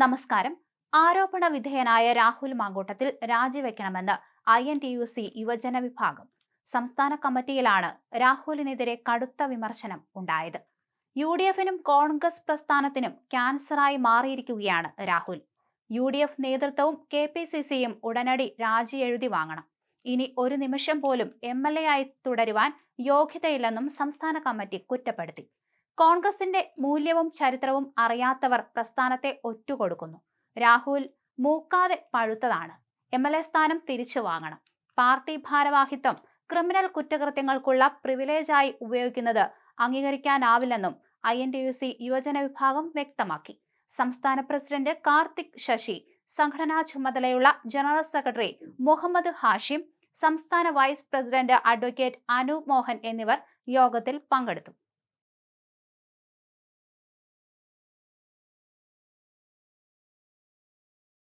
നമസ്കാരം. ആരോപണ വിധേയനായ Rahul Mankoottathil രാജിവെക്കണമെന്ന് I N T U C യുവജന വിഭാഗം. സംസ്ഥാന കമ്മിറ്റിയിലാണ് രാഹുലിനെതിരെ കടുത്ത വിമർശനം ഉണ്ടായത്. യു ഡി എഫിനും കോൺഗ്രസ് പ്രസ്ഥാനത്തിനും ക്യാൻസറായി മാറിയിരിക്കുകയാണ് രാഹുൽ. യു ഡി എഫ് നേതൃത്വവും കെ പി സി സിയും ഉടനടി രാജി എഴുതി വാങ്ങണം. ഇനി ഒരു നിമിഷം പോലും എം എൽ എ ആയി തുടരുവാൻ യോഗ്യതയില്ലെന്നും സംസ്ഥാന കമ്മിറ്റി കുറ്റപ്പെടുത്തി. കോൺഗ്രസിന്റെ മൂല്യവും ചരിത്രവും അറിയാത്തവർ പ്രസ്ഥാനത്തെ ഒറ്റുകൊടുക്കുന്നു. രാഹുൽ മൂക്കാതെ പഴുത്തതാണ്. എം എൽ എ സ്ഥാനം തിരിച്ചു വാങ്ങണം. പാർട്ടി ഭാരവാഹിത്വം ക്രിമിനൽ കുറ്റകൃത്യങ്ങൾക്കുള്ള പ്രിവിലേജായി ഉപയോഗിക്കുന്നത് അംഗീകരിക്കാനാവില്ലെന്നും I N T U C യുവജന വിഭാഗം വ്യക്തമാക്കി. സംസ്ഥാന പ്രസിഡന്റ് കാർത്തിക് ശശി സംഘടനാ ചുമതലയുള്ള ജനറൽ സെക്രട്ടറി മുഹമ്മദ് ഹാഷിം സംസ്ഥാന vice president advocate Anu Mohan എന്നിവർ യോഗത്തിൽ പങ്കെടുത്തു.